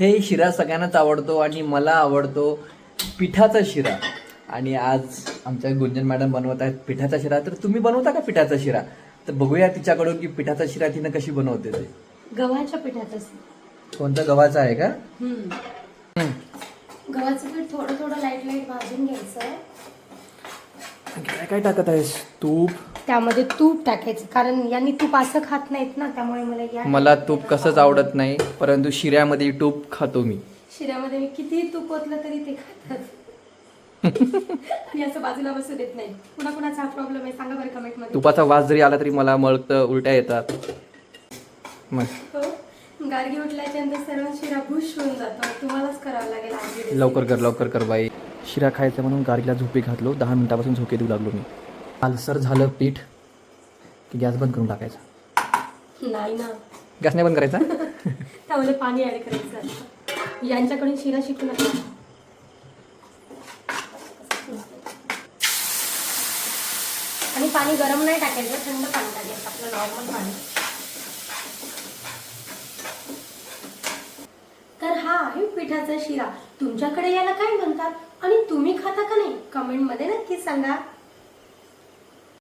हे शिरा सगळ्यांनाच आवडतो आणि मला आवडतो पिठाचा शिरा. आणि आज आमच्या गुंजन मॅडम बनवत आहेत पिठाचा शिरा. तर तुम्ही बनवता का पिठाचा शिरा? तर बघूया तिच्याकडून की पिठाचा शिरा तिनं कशी बनवते ते. गव्हाच्या पिठाचं कोणता? गव्हाचा आहे का? हम्म. गव्हाचं पीठ थोडं थोडं लाइट लाइट भाजून घ्यायचं. काय काय टाकत आहेस? तूप? त्यामध्ये तूप टाकायचं. कारण यांनी तूप असं खात नाहीत ना त्यामुळे मला या मला तूप कसंच आवडत नाही परंतु शिऱ्यामध्ये तूप खातो मी. शिऱ्यामध्ये मी कितीही तूप ओतलं तरी ते खातात. आणि असं बाजूला बसू देत नाही. कुणा कुणाचा हा प्रॉब्लेम आहे सांगा बरं कमेंटमध्ये. तुपाचा वास जरी आला तरी मला मळतं उलट्या येतात. मग. हो उठल्याच्या नंतर सर्व शिरा भुश होऊन जातो. तुम्हालाच करावं लागेल. लवकर कर लवकर कर बाई. शिरा खायचा म्हणून गाडीला झोपी घातलो दहा मिनिटापासून झोके देऊ लागलो मी. आलसर झालं पीठ की गॅस बंद करून टाकायचा. नाही ना. गॅस नाही बंद करायचा? त्यामध्ये पाणी ऍड करायचं यांच्याकडून शिरा शिकू नका. आणि पाणी गरम नाही टाकायचं थंड पाणी टाकायचं आपलं नॉर्मल पाणी. तर हा आहे पिठाचा शिरा. तुमच्याकडे याला काय म्हणतात? आणि तुम्ही खाता का नाही? कमेंटमध्ये नक्की सांगा.